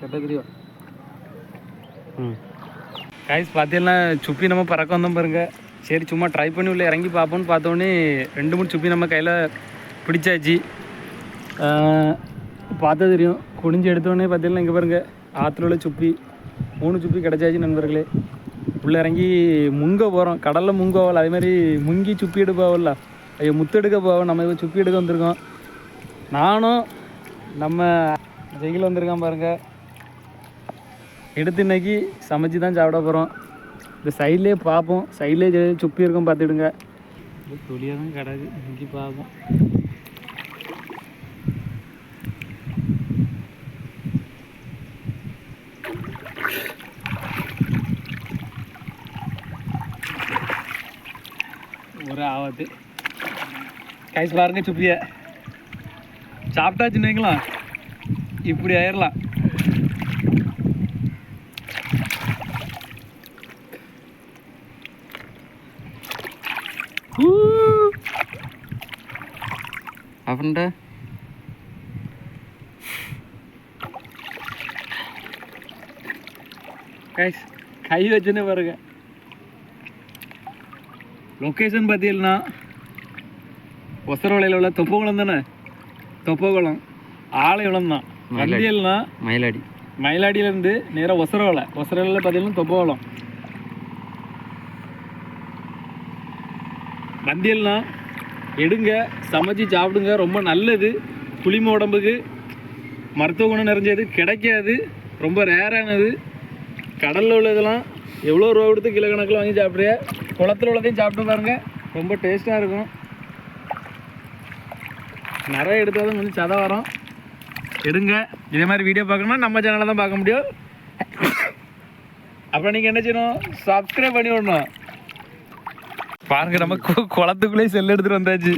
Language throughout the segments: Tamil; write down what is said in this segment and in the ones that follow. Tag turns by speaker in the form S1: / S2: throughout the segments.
S1: கெட்ட தெரியும் ம். காய்ஸ் பார்த்தீங்கன்னா சுப்பி நம்ம பறக்க வந்தோம் பாருங்க. சரி சும்மா ட்ரை பண்ணி உள்ளே இறங்கி பார்ப்போம்னு பார்த்தோன்னே ரெண்டு மூணு சுப்பி நம்ம கையில் பிடிச்சாச்சு. பார்த்தா தெரியும். குடிஞ்சு எடுத்தோடனே பார்த்தீங்கன்னா இங்கே பாருங்கள் ஆற்றுல உள்ள சுப்பி. மூணு சுப்பி கிடச்சாச்சு நண்பர்களே. உள்ளே இறங்கி முங்க போகிறோம் கடலில் முங்கோவல் அதே மாதிரி முங்கி சுப்பி எடுக்க ஐயோ முத்தெடுக்க போவோம். நம்ம இப்போ சுப்பி எடுக்க வந்திருக்கோம். நானும் நம்ம ஜெயில் வந்திருக்கான் பாருங்கள் எடுத்து இன்னைக்கு சமைச்சு தான் சாப்பிட போகிறோம் இந்த சைட்லேயே பார்ப்போம். சைட்லேயே சுப்பி இருக்கும் பார்த்துடுங்க. துளியாக தான் கிடக்கு. இன்னைக்கு பார்ப்போம். ஒரு ஆபத்து. கைஸ் பாருங்க சுப்பிய. சாப்பிட்டாச்சுன்னு வைக்கலாம் இப்படி ஆயிடலாம் கைஸ் கை வச்சுன்னு பாருங்க. லொக்கேஷன் பார்த்தீங்கன்னா ஒசரவளையில் உள்ள தொப்பகுளம் தானே? தொப்பகுளம். ஆலயகுளம் தான். வந்தியல்னா
S2: மயிலாடி.
S1: மயிலாடியிலேருந்து நேராக ஒசரவலை. ஒசரவலையில் பார்த்தீங்கன்னா தொப்பகுளம். வந்தியல்னா எடுங்க சமைச்சு சாப்பிடுங்க ரொம்ப நல்லது. புளிம உடம்புக்கு மருத்துவ குணம் நிறைஞ்சது கிடைக்காது. ரொம்ப ரேரானது. கடலில் உள்ளதெல்லாம் எவ்வளோ ரூபா கொடுத்து கிலோ கணக்கில் வாங்கி சாப்பிட்றிய? குளத்துல உள்ளதையும் சாப்பிட்டு பாருங்க. ரொம்ப டேஸ்ட்டாக இருக்கும். நிறைய எடுத்தாலும் கொஞ்சம் சதை வரும். எடுங்க. இதே மாதிரி வீடியோ பார்க்கணும்னா நம்ம சேனலில் தான் பார்க்க முடியும். அப்புறம் நீங்கள் என்ன செய்யணும்? சப்ஸ்கிரைப் பண்ணி விடணும். பாருங்க நம்ம கு- குளத்துக்குள்ளேயே செல் எடுத்துட்டு வந்தாச்சு.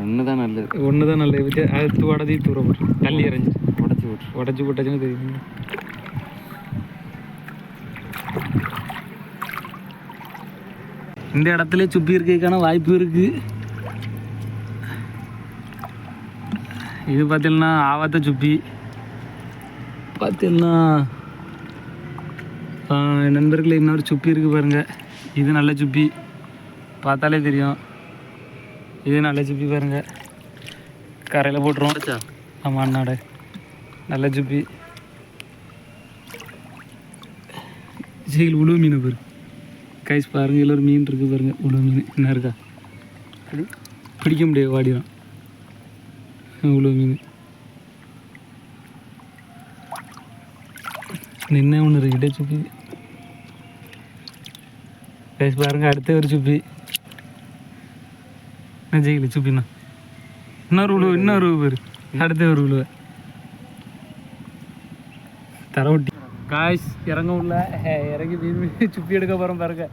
S2: ஒன்று தான் நல்லது.
S1: ஒன்று தான் நல்ல இது அது உடச்சி தூர போட்டு தள்ளி இறஞ்சி
S2: உடச்சி விட்ரு
S1: உடச்சி போட்டாச்சுன்னு தெரியும். இந்த இடத்துல சுப்பி இருக்கிறதுக்கான வாய்ப்பு இருக்கு. இது பார்த்தீங்கன்னா ஆவாத்த சுப்பி. பார்த்தீங்கன்னா நண்பர்களே இன்னொரு சுப்பி இருக்கு பாருங்க. இது நல்ல சுப்பி. பார்த்தாலே தெரியும். இது நல்ல சுப்பி பாருங்க. கரையில் போட்டுருவோம் ஆமாம் அண்ணாட. நல்ல ஜுப்பி ஜெயில் உழவு மீன் பாரு. கைஸ் பாருங்க இதுல ஒரு மீன் இருக்கு பாருங்க. உழவு மீன். என்ன இருக்கா? பிடி- பிடிக்க முடியாது வாடிடும். உழவு மீன். நின்ன ஒன்று இருக்குடே சுப்பி கைஸ் பாருங்க அடுத்த ஒரு சுப்பி நான் ஜெயில சுப்பிண்ணா இன்னொரு உழுவு இன்னொரு பேர் அடுத்த ஒரு உழவு. தரவட்டி. காய்ஸ் இறங்க உள்ள. இறங்கி மீன் மீன் சுப்பி எடுக்க போகிறோம் பாருங்க.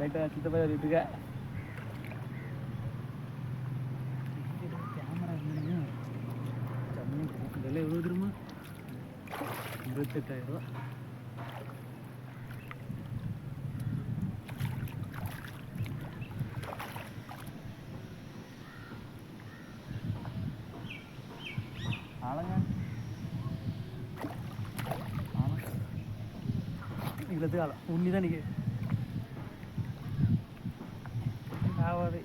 S1: லைட்டாக சித்தப்பா ஏறிட்டுக்க இருபத்தெட்டாயிரம் ரூபா. ஆளுங்க இவ்வளோது ஆளம் உண்ணி தான் நிற்க ஆகாது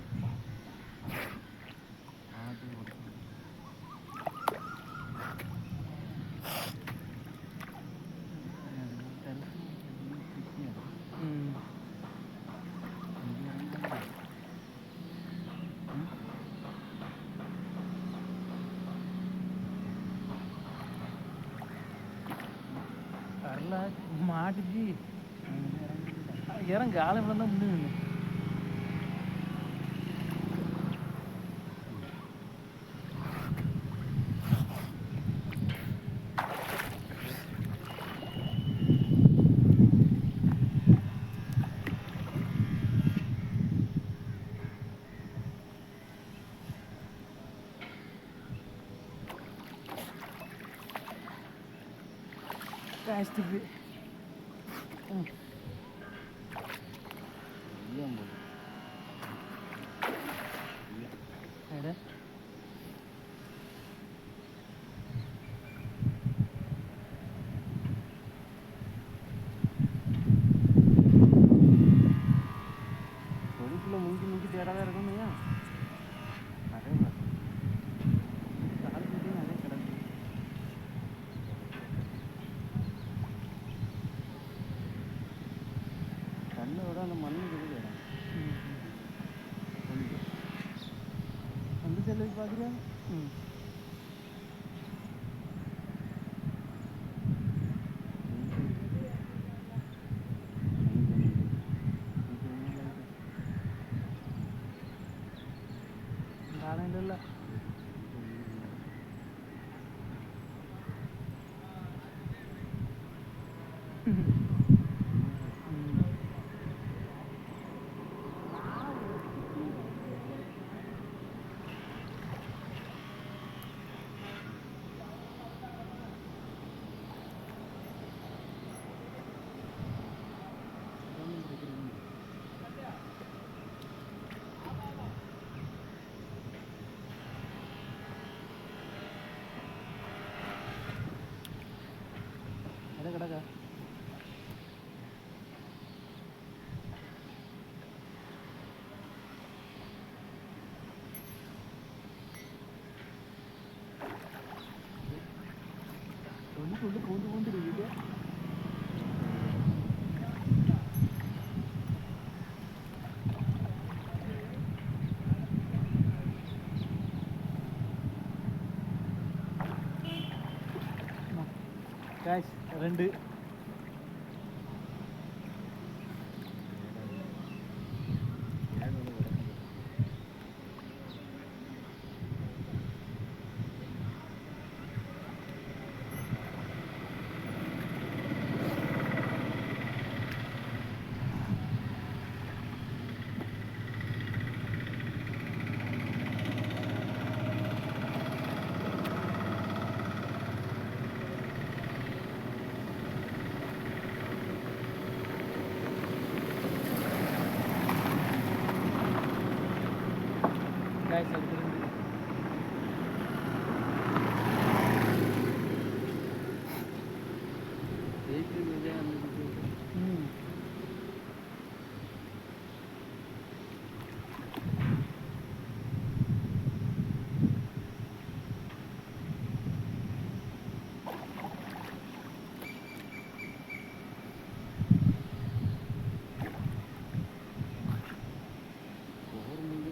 S1: ம் வரல மாட்டுச்சு இறங்கு ஆளை தான் guys to be ಕಣ್ಣು ಇಡೋಣ ಮಣ್ಣು ಬಿಡುಗಡೆ ಒಂದು ಚೆಲ್ಲೋದು ಪಾದ್ರೆ ಹ್ಞೂ കാണാനില്ല Mm-hmm. നമുക്കുള്ളിൽ കൊണ്ടുകൊണ്ടിരിക്കുക രണ്ട്.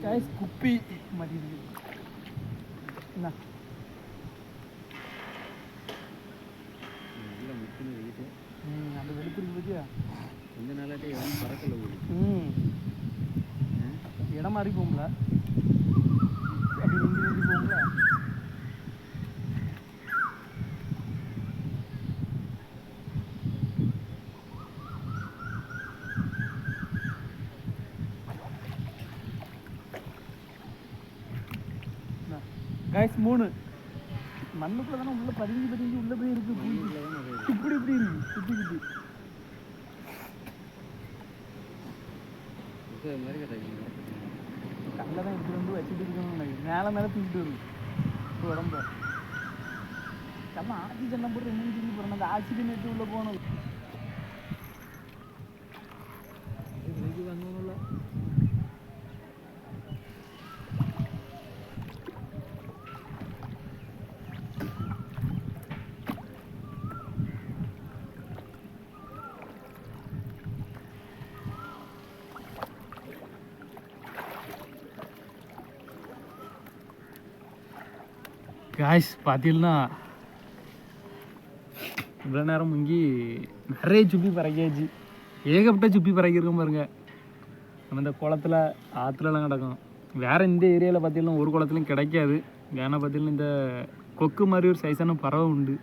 S1: கைஸ் குப்பி மாட்டிருக்கு என்ன ம் அந்த வெளுத்துருக்கு பத்தியா
S2: கொஞ்ச நாளாட்டே எவனும் பறக்கல
S1: ம் இடம் மாறி போகும்ல அப்படி நின்று நின்று போகும்ல கைஸ் மூணு மண்ணுக்குள்ள தானே உள்ள பதிஞ்சு பதிஞ்சு உள்ள போய் இருக்கு பூச்சி. இப்படி இப்படி இருக்கு சுத்தி சுத்தி
S2: இது மாதிரி கிடைக்கும்
S1: கல்ல தான் எடுத்துட்டு வந்து வச்சுட்டு இருக்கணும் நினைக்கிறேன் மேலே மேலே தூக்கிட்டு வரும் இப்போ உடம்ப நம்ம ஆக்சிஜன் போட்டு ரெண்டு தூக்கி போகிறோம் அந்த ஆக்சிஜன் எடுத்து உள்ள போகணும் காய்ஸ் பார்த்தீங்கன்னா இவ்வளோ நேரம் முங்கி நிறைய சுப்பி பறக்கியாச்சு. ஏகப்பட்ட சுப்பி பறக்கிருக்கோம் பாருங்க. நம்ம இந்த குளத்துல ஆற்றுலலாம் கிடக்கும் வேறு இந்த ஏரியாவில் பார்த்தீங்கன்னா ஒரு குளத்துலையும் கிடைக்காது. ஏன்னா பார்த்தீங்கன்னா இந்த கொக்கு மாதிரி ஒரு சைஸான பறவை உண்டு.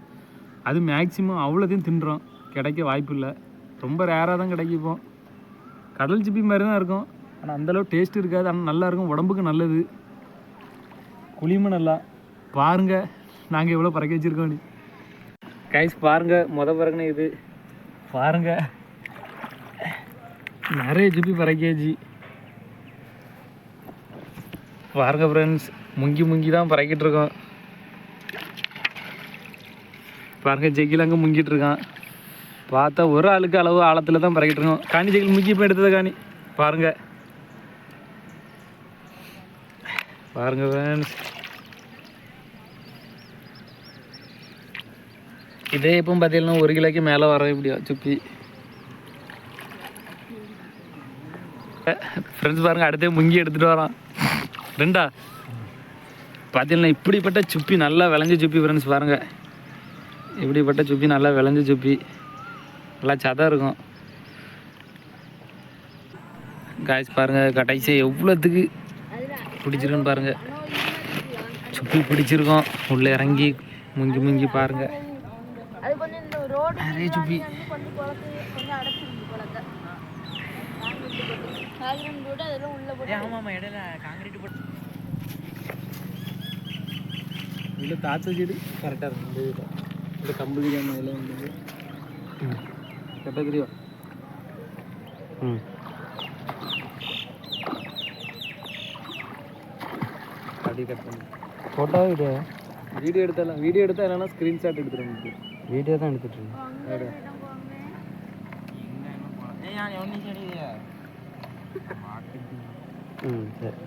S1: அது மேக்ஸிமம் அவ்வளோதையும் தின்றோம். கிடைக்க வாய்ப்பு இல்லை. ரொம்ப ரேராக தான் கிடைக்கிப்போம் கடல் சிப்பி மாதிரி தான் இருக்கும். ஆனால் அந்தளவு டேஸ்ட் இருக்காது. ஆனால் நல்லா இருக்கும். உடம்புக்கு நல்லது. குளியும் நல்லா பாருங்க நாங்கள் எவ்வளோ பறக்க வச்சிருக்கோம் கைஸ் பாருங்க முத பறக்குன இது. பாருங்க. நிறைய ஜிபி பறக்கியாச்சு பாருங்க ஃப்ரெண்ட்ஸ் முங்கி முங்கி தான் பறக்கிட்டு இருக்கோம். பாருங்க ஜெக்கில் அங்கே முங்கிட்டு இருக்கான். பார்த்தா ஒரு ஆளுக்கு அளவு ஆழத்தில் தான் பறக்கிட்டு இருக்கோம். காணி ஜெக்கில் முங்கி போய் எடுத்தது காணி? பாருங்க. பாருங்க ஃப்ரெண்ட்ஸ் இதே இப்போ பார்த்தீங்கன்னா ஒரு கிலோக்கு மேலே வர இப்படியா சுப்பி ஃப்ரெண்ட்ஸ் பாருங்க அடுத்தே முங்கி எடுத்துகிட்டு வரான் ரெண்டா பார்த்தீங்கன்னா இப்படிப்பட்ட சுப்பி நல்லா விளைஞ்ச சுப்பி ஃப்ரெண்ட்ஸ் பாருங்க இப்படிப்பட்ட சுப்பி நல்லா விளைஞ்ச சுப்பி நல்லா சதம் இருக்கும் காய்ஸ் பாருங்கள் கடைசி எவ்வளோத்துக்கு பிடிச்சிருக்குன்னு பாருங்கள் சுப்பி பிடிச்சிருக்கோம் உள்ளே இறங்கி முங்கி முங்கி
S3: பாருங்கள் உள்ள போட்டு
S2: ஆமாம் இடையில காங்கிரீட் போட்டு.
S1: இதில் தாச்ச செடி கரெக்டாக இருக்கும் இந்த இதில். இந்த கம்பு இதில் வந்து. கரெக்டாக தெரியும் ம். அப்படி கட் பண்ணி
S2: ஃபோட்டோ வீடியோ
S1: வீடியோ எடுத்தாலாம் வீடியோ எடுத்தால் இல்லைனா ஸ்க்ரீன்ஷாட் எடுத்துருங்க
S2: வீடியோ தான் செடி
S1: ம் சரி.